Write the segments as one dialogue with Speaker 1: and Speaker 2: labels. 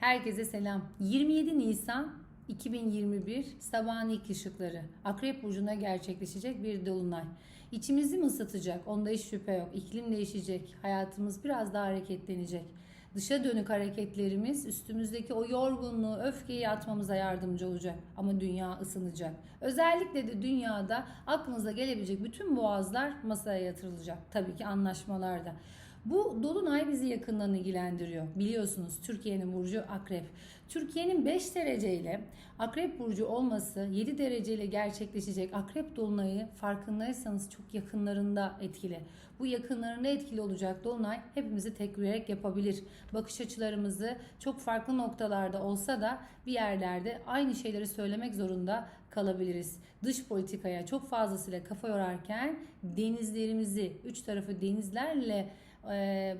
Speaker 1: Herkese selam. 27 Nisan 2021 sabahın ilk ışıkları. Akrep Burcu'nda gerçekleşecek bir dolunay. İçimizi mi ısıtacak? Onda hiç şüphe yok. İklim değişecek. Hayatımız biraz daha hareketlenecek. Dışa dönük hareketlerimiz üstümüzdeki o yorgunluğu, öfkeyi atmamıza yardımcı olacak. Ama dünya ısınacak. Özellikle de dünyada aklınıza gelebilecek bütün boğazlar masaya yatırılacak. Tabii ki anlaşmalarda. Bu dolunay bizi yakından ilgilendiriyor. Biliyorsunuz Türkiye'nin burcu Akrep. Türkiye'nin 5 dereceyle Akrep burcu olması 7 dereceyle gerçekleşecek Akrep dolunayı farkındaysanız çok yakınlarında etkili. Bu yakınlarında etkili olacak dolunay hepimizi tek yapabilir. Bakış açılarımızı çok farklı noktalarda olsa da bir yerlerde aynı şeyleri söylemek zorunda kalabiliriz. Dış politikaya çok fazlasıyla kafa yorarken denizlerimizi, üç tarafı denizlerle e,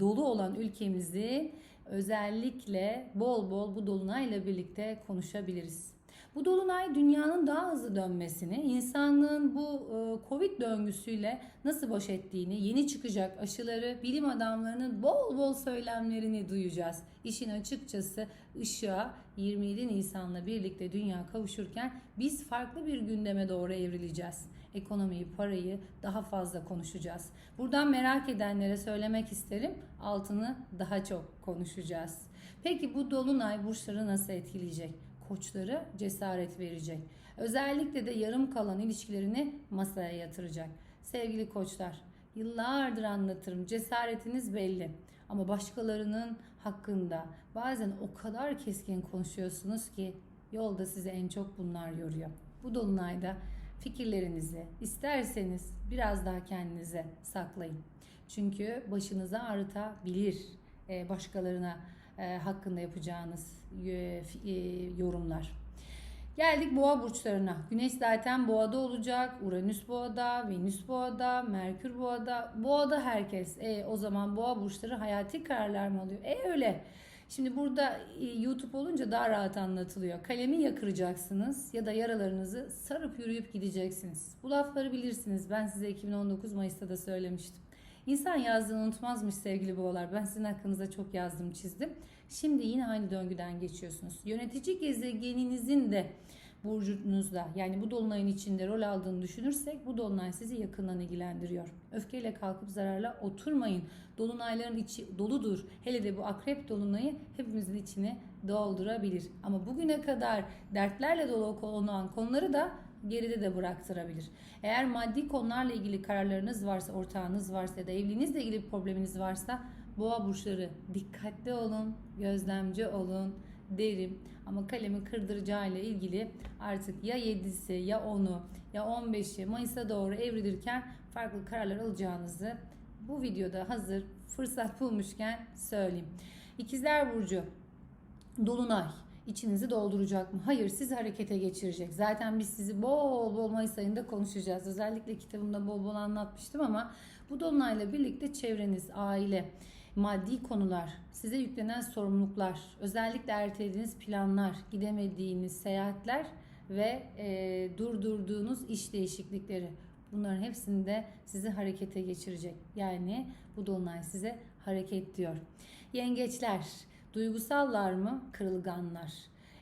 Speaker 1: dolu olan ülkemizi özellikle bol bol bu dolunayla birlikte konuşabiliriz. Bu dolunay dünyanın daha hızlı dönmesini, insanlığın bu e, Covid döngüsüyle nasıl baş ettiğini, yeni çıkacak aşıları, bilim adamlarının bol bol söylemlerini duyacağız. İşin açıkçası ışığa 27 Nisan'la birlikte dünya kavuşurken biz farklı bir gündeme doğru evrileceğiz. Ekonomiyi, parayı daha fazla konuşacağız. Buradan merak edenlere söylemek isterim. Altını daha çok konuşacağız. Peki bu dolunay burçları nasıl etkileyecek? Koçları cesaret verecek. Özellikle de yarım kalan ilişkilerini masaya yatıracak. Sevgili koçlar, yıllardır anlatırım cesaretiniz belli. Ama başkalarının hakkında bazen o kadar keskin konuşuyorsunuz ki yolda size en çok bunlar yoruyor. Bu dolunayda fikirlerinizi isterseniz biraz daha kendinize saklayın. Çünkü başınızı ağrıtabilir e, başkalarına hakkında yapacağınız e, yorumlar. Geldik boğa burçlarına. Güneş zaten boğada olacak. Uranüs boğada, Venüs boğada, Merkür boğada. Boğada herkes. E, o zaman boğa burçları hayati kararlar mı alıyor? E öyle. Şimdi burada YouTube olunca daha rahat anlatılıyor. Kalemi yakıracaksınız ya da yaralarınızı sarıp yürüyüp gideceksiniz. Bu lafları bilirsiniz. Ben size 2019 Mayıs'ta da söylemiştim. İnsan yazdığını unutmazmış sevgili boğalar. Ben sizin hakkınızda çok yazdım çizdim. Şimdi yine aynı döngüden geçiyorsunuz. Yönetici gezegeninizin de burcunuzda yani bu dolunayın içinde rol aldığını düşünürsek bu dolunay sizi yakından ilgilendiriyor. Öfkeyle kalkıp zararla oturmayın. Dolunayların içi doludur. Hele de bu akrep dolunayı hepimizin içini doldurabilir. Ama bugüne kadar dertlerle dolu olan konuları da geride de bıraktırabilir. Eğer maddi konularla ilgili kararlarınız varsa, ortağınız varsa ya da evliliğinizle ilgili bir probleminiz varsa boğa burçları dikkatli olun, gözlemci olun derim. Ama kalemi kırdıracağıyla ilgili artık ya 7'si ya 10'u ya 15'i Mayıs'a doğru evrilirken farklı kararlar alacağınızı bu videoda hazır fırsat bulmuşken söyleyeyim. İkizler Burcu Dolunay içinizi dolduracak mı? Hayır sizi harekete geçirecek. Zaten biz sizi bol bol Mayıs ayında konuşacağız. Özellikle kitabımda bol bol anlatmıştım ama bu dolunayla birlikte çevreniz, aile, maddi konular, size yüklenen sorumluluklar, özellikle ertelediğiniz planlar, gidemediğiniz seyahatler ve e, durdurduğunuz iş değişiklikleri. Bunların hepsinde sizi harekete geçirecek. Yani bu dolunay size hareket diyor. Yengeçler, Duygusallar mı? Kırılganlar.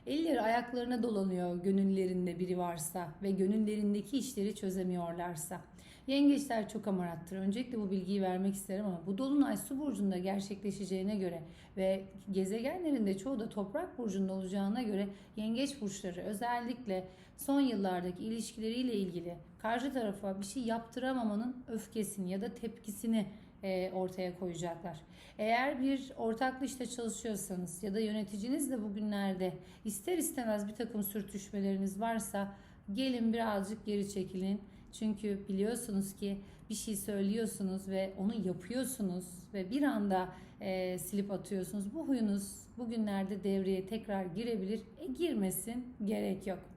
Speaker 1: Elleri ayaklarına dolanıyor gönüllerinde biri varsa ve gönüllerindeki işleri çözemiyorlarsa. Yengeçler çok amarattır. Öncelikle bu bilgiyi vermek isterim ama bu dolunay su burcunda gerçekleşeceğine göre ve gezegenlerin de çoğu da toprak burcunda olacağına göre yengeç burçları özellikle son yıllardaki ilişkileriyle ilgili karşı tarafa bir şey yaptıramamanın öfkesini ya da tepkisini ortaya koyacaklar. Eğer bir ortaklı işte çalışıyorsanız ya da yöneticiniz de bugünlerde ister istemez bir takım sürtüşmeleriniz varsa gelin birazcık geri çekilin. Çünkü biliyorsunuz ki bir şey söylüyorsunuz ve onu yapıyorsunuz ve bir anda e, silip atıyorsunuz. Bu huyunuz bugünlerde devreye tekrar girebilir. E girmesin gerek yok.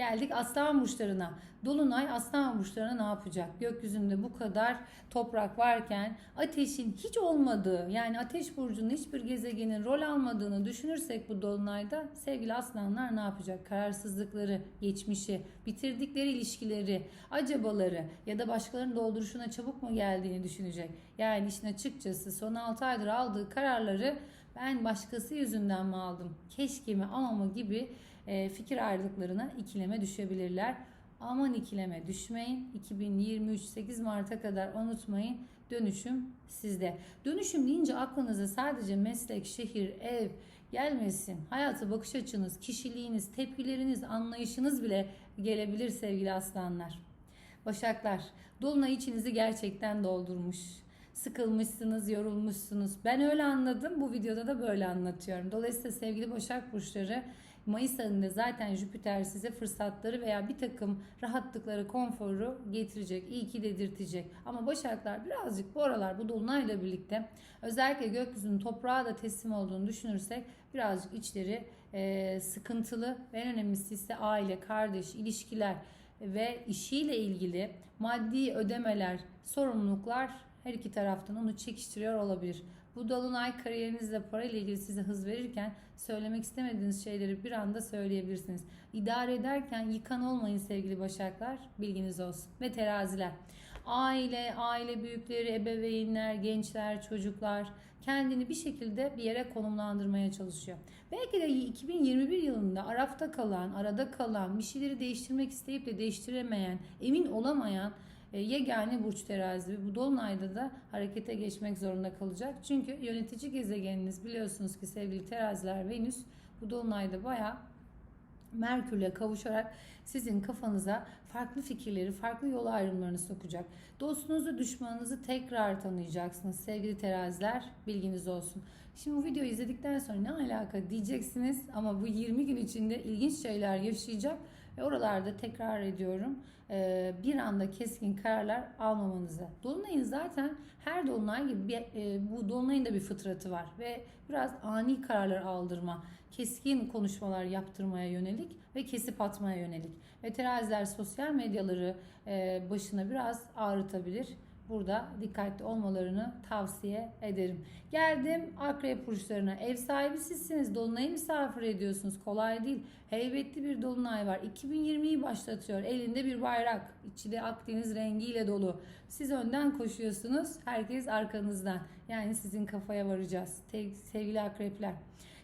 Speaker 1: Geldik aslan burçlarına. Dolunay aslan burçlarına ne yapacak? Gökyüzünde bu kadar toprak varken ateşin hiç olmadığı yani ateş burcunun hiçbir gezegenin rol almadığını düşünürsek bu dolunayda sevgili aslanlar ne yapacak? Kararsızlıkları, geçmişi, bitirdikleri ilişkileri, acabaları ya da başkalarının dolduruşuna çabuk mu geldiğini düşünecek. Yani işin açıkçası son 6 aydır aldığı kararları Ben başkası yüzünden mi aldım? Keşke mi ama mı gibi e, fikir ayrılıklarına ikileme düşebilirler. Aman ikileme düşmeyin. 2023 8 Mart'a kadar unutmayın. Dönüşüm sizde. Dönüşüm deyince aklınıza sadece meslek, şehir, ev gelmesin. Hayata bakış açınız, kişiliğiniz, tepkileriniz, anlayışınız bile gelebilir sevgili aslanlar. Başaklar, Dolunay içinizi gerçekten doldurmuş. Sıkılmışsınız, yorulmuşsunuz. Ben öyle anladım. Bu videoda da böyle anlatıyorum. Dolayısıyla sevgili Başak Burçları Mayıs ayında zaten Jüpiter size fırsatları veya bir takım rahatlıkları, konforu getirecek. iyi ki dedirtecek. Ama Başaklar birazcık bu aralar bu dolunayla birlikte özellikle gökyüzünün toprağa da teslim olduğunu düşünürsek birazcık içleri e, sıkıntılı ve en önemlisi ise aile, kardeş, ilişkiler ve işiyle ilgili maddi ödemeler, sorumluluklar her iki taraftan onu çekiştiriyor olabilir. Bu dolunay kariyerinizle parayla ilgili size hız verirken söylemek istemediğiniz şeyleri bir anda söyleyebilirsiniz. İdare ederken yıkan olmayın sevgili başaklar. Bilginiz olsun. Ve teraziler. Aile, aile büyükleri, ebeveynler, gençler, çocuklar kendini bir şekilde bir yere konumlandırmaya çalışıyor. Belki de 2021 yılında arafta kalan, arada kalan, bir şeyleri değiştirmek isteyip de değiştiremeyen, emin olamayan yegane burç terazi bu dolunayda da harekete geçmek zorunda kalacak. Çünkü yönetici gezegeniniz biliyorsunuz ki sevgili teraziler Venüs bu dolunayda bayağı Merkür'le kavuşarak sizin kafanıza farklı fikirleri, farklı yol ayrımlarını sokacak. Dostunuzu, düşmanınızı tekrar tanıyacaksınız sevgili teraziler. Bilginiz olsun. Şimdi bu videoyu izledikten sonra ne alaka diyeceksiniz ama bu 20 gün içinde ilginç şeyler yaşayacak ve oralarda tekrar ediyorum e, bir anda keskin kararlar almamanızı. Dolunayın zaten her dolunay gibi bir, e, bu dolunayın da bir fıtratı var ve biraz ani kararlar aldırma, keskin konuşmalar yaptırmaya yönelik ve kesip atmaya yönelik. Ve teraziler sosyal medyaları e, başına biraz ağrıtabilir burada dikkatli olmalarını tavsiye ederim. Geldim akrep burçlarına. Ev sahibi sizsiniz. Dolunay'ı misafir ediyorsunuz. Kolay değil. Heybetli bir dolunay var. 2020'yi başlatıyor. Elinde bir bayrak. İçi de Akdeniz rengiyle dolu. Siz önden koşuyorsunuz. Herkes arkanızdan. Yani sizin kafaya varacağız. Sevgili akrepler.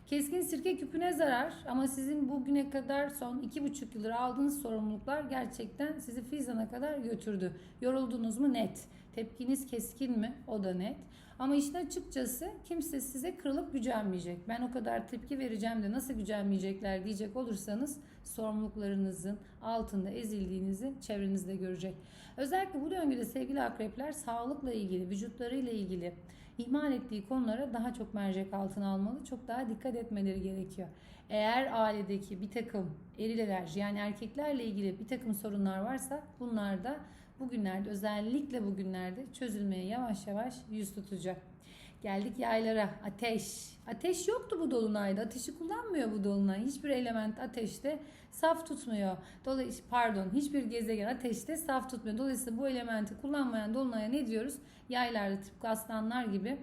Speaker 1: Keskin sirke küpüne zarar ama sizin bugüne kadar son iki buçuk yıldır aldığınız sorumluluklar gerçekten sizi Fizan'a kadar götürdü. Yoruldunuz mu? Net. Tepkiniz keskin mi? O da net. Ama işin açıkçası kimse size kırılıp gücenmeyecek. Ben o kadar tepki vereceğim de nasıl gücenmeyecekler diyecek olursanız sorumluluklarınızın altında ezildiğinizi çevrenizde görecek. Özellikle bu döngüde sevgili akrepler sağlıkla ilgili, vücutlarıyla ilgili ihmal ettiği konulara daha çok mercek altına almalı. Çok daha dikkat etmeleri gerekiyor. Eğer ailedeki bir takım eril enerji yani erkeklerle ilgili bir takım sorunlar varsa bunlar da bugünlerde özellikle bugünlerde çözülmeye yavaş yavaş yüz tutacak. Geldik yaylara. Ateş. Ateş yoktu bu dolunayda. Ateşi kullanmıyor bu dolunay. Hiçbir element ateşte saf tutmuyor. Dolayısıyla pardon, hiçbir gezegen ateşte saf tutmuyor. Dolayısıyla bu elementi kullanmayan dolunaya ne diyoruz? Yaylarda tıpkı aslanlar gibi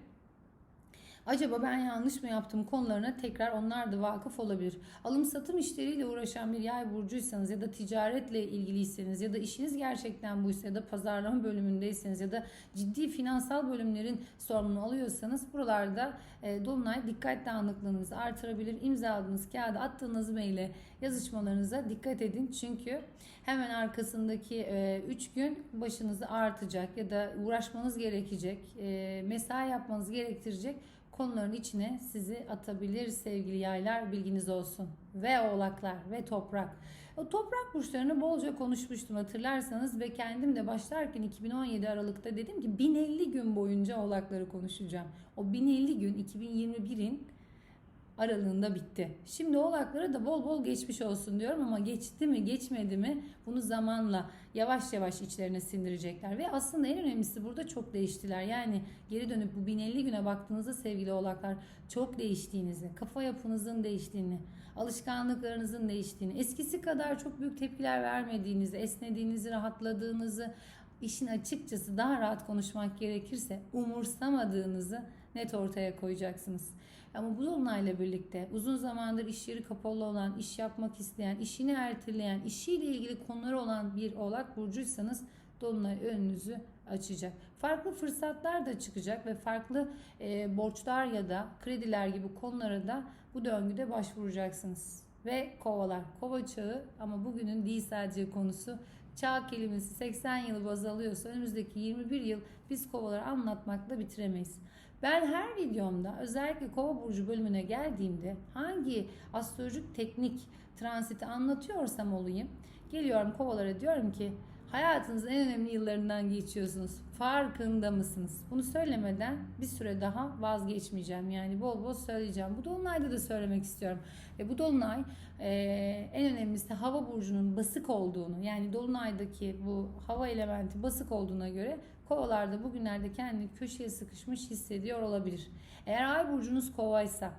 Speaker 1: acaba ben yanlış mı yaptım konularına tekrar onlar da vakıf olabilir. Alım satım işleriyle uğraşan bir yay burcuysanız ya da ticaretle ilgiliyseniz ya da işiniz gerçekten buysa ya da pazarlama bölümündeyseniz ya da ciddi finansal bölümlerin sorumluluğunu alıyorsanız buralarda e, Dolunay dikkat dağınıklığınızı artırabilir. İmzaladığınız kağıda attığınız maile yazışmalarınıza dikkat edin. Çünkü hemen arkasındaki 3 e, gün başınızı artacak ya da uğraşmanız gerekecek, e, mesai yapmanız gerektirecek konuların içine sizi atabilir sevgili yaylar bilginiz olsun. Ve oğlaklar ve toprak. O toprak burçlarını bolca konuşmuştum hatırlarsanız ve kendim de başlarken 2017 Aralık'ta dedim ki 1050 gün boyunca oğlakları konuşacağım. O 1050 gün 2021'in aralığında bitti. Şimdi oğlaklara da bol bol geçmiş olsun diyorum ama geçti mi geçmedi mi bunu zamanla yavaş yavaş içlerine sindirecekler. Ve aslında en önemlisi burada çok değiştiler. Yani geri dönüp bu 1050 güne baktığınızda sevgili oğlaklar çok değiştiğinizi, kafa yapınızın değiştiğini, alışkanlıklarınızın değiştiğini, eskisi kadar çok büyük tepkiler vermediğinizi, esnediğinizi, rahatladığınızı, işin açıkçası daha rahat konuşmak gerekirse umursamadığınızı net ortaya koyacaksınız. Ama bu dolunayla birlikte uzun zamandır iş yeri kapalı olan, iş yapmak isteyen, işini erteleyen, işiyle ilgili konuları olan bir oğlak burcuysanız dolunay önünüzü açacak. Farklı fırsatlar da çıkacak ve farklı e, borçlar ya da krediler gibi konulara da bu döngüde başvuracaksınız. Ve kovalar. Kova çağı ama bugünün değil sadece konusu. Çağ kelimesi 80 yılı baz alıyorsa önümüzdeki 21 yıl biz kovaları anlatmakla bitiremeyiz. Ben her videomda özellikle kova burcu bölümüne geldiğimde hangi astrolojik teknik transiti anlatıyorsam olayım geliyorum kovalara diyorum ki hayatınızın en önemli yıllarından geçiyorsunuz. Farkında mısınız? Bunu söylemeden bir süre daha vazgeçmeyeceğim. Yani bol bol söyleyeceğim. Bu dolunayda da söylemek istiyorum. Ve bu dolunay e, en önemlisi hava burcunun basık olduğunu yani dolunaydaki bu hava elementi basık olduğuna göre kovalarda bugünlerde kendini köşeye sıkışmış hissediyor olabilir. Eğer ay burcunuz kovaysa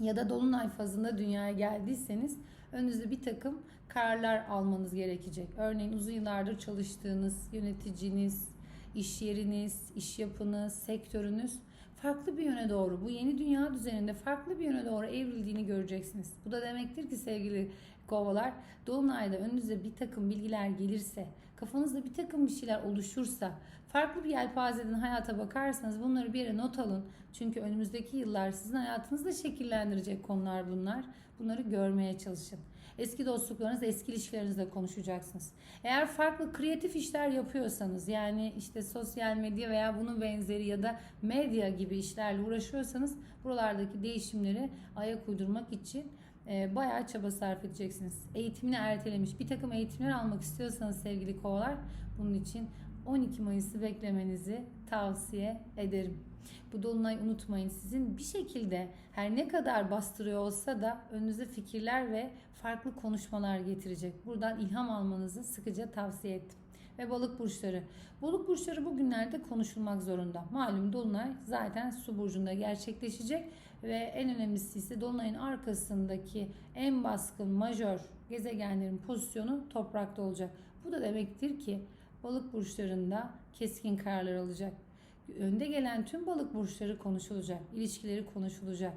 Speaker 1: ya da dolunay fazında dünyaya geldiyseniz önünüzde bir takım kararlar almanız gerekecek. Örneğin uzun yıllardır çalıştığınız yöneticiniz, iş yeriniz, iş yapınız, sektörünüz farklı bir yöne doğru, bu yeni dünya düzeninde farklı bir yöne doğru evrildiğini göreceksiniz. Bu da demektir ki sevgili kovalar, dolunayda önünüze bir takım bilgiler gelirse, kafanızda bir takım bir şeyler oluşursa, farklı bir yelpazeden hayata bakarsanız bunları bir yere not alın. Çünkü önümüzdeki yıllar sizin hayatınızı da şekillendirecek konular bunlar. Bunları görmeye çalışın. Eski dostluklarınız, eski ilişkilerinizle konuşacaksınız. Eğer farklı kreatif işler yapıyorsanız yani işte sosyal medya veya bunun benzeri ya da medya gibi işlerle uğraşıyorsanız buralardaki değişimleri ayak uydurmak için e, bayağı çaba sarf edeceksiniz. Eğitimini ertelemiş bir takım eğitimler almak istiyorsanız sevgili kovalar bunun için 12 Mayıs'ı beklemenizi tavsiye ederim. Bu dolunay unutmayın sizin bir şekilde her ne kadar bastırıyor olsa da önünüze fikirler ve farklı konuşmalar getirecek. Buradan ilham almanızı sıkıca tavsiye ettim. Ve balık burçları. Balık burçları bugünlerde konuşulmak zorunda. Malum dolunay zaten su burcunda gerçekleşecek ve en önemlisi ise dolunayın arkasındaki en baskın majör gezegenlerin pozisyonu toprakta olacak. Bu da demektir ki balık burçlarında keskin kararlar alacak. Önde gelen tüm balık burçları konuşulacak, ilişkileri konuşulacak.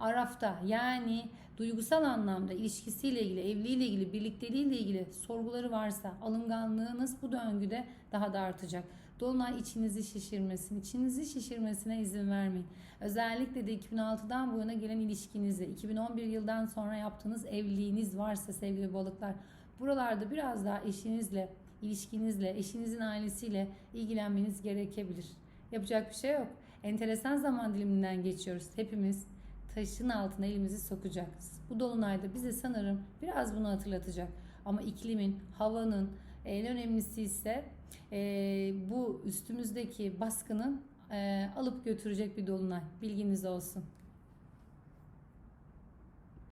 Speaker 1: Arafta yani duygusal anlamda ilişkisiyle ilgili, evliliğiyle ilgili, birlikteliğiyle ilgili sorguları varsa alınganlığınız bu döngüde daha da artacak. Dolunay içinizi şişirmesin, içinizi şişirmesine izin vermeyin. Özellikle de 2006'dan bu yana gelen ilişkinizle, 2011 yıldan sonra yaptığınız evliliğiniz varsa sevgili balıklar, buralarda biraz daha eşinizle, ilişkinizle, eşinizin ailesiyle ilgilenmeniz gerekebilir. Yapacak bir şey yok. Enteresan zaman diliminden geçiyoruz. Hepimiz taşın altına elimizi sokacağız. Bu dolunayda bize sanırım biraz bunu hatırlatacak. Ama iklimin, havanın en önemlisi ise e, bu üstümüzdeki baskının e, alıp götürecek bir dolunay. Bilginiz olsun.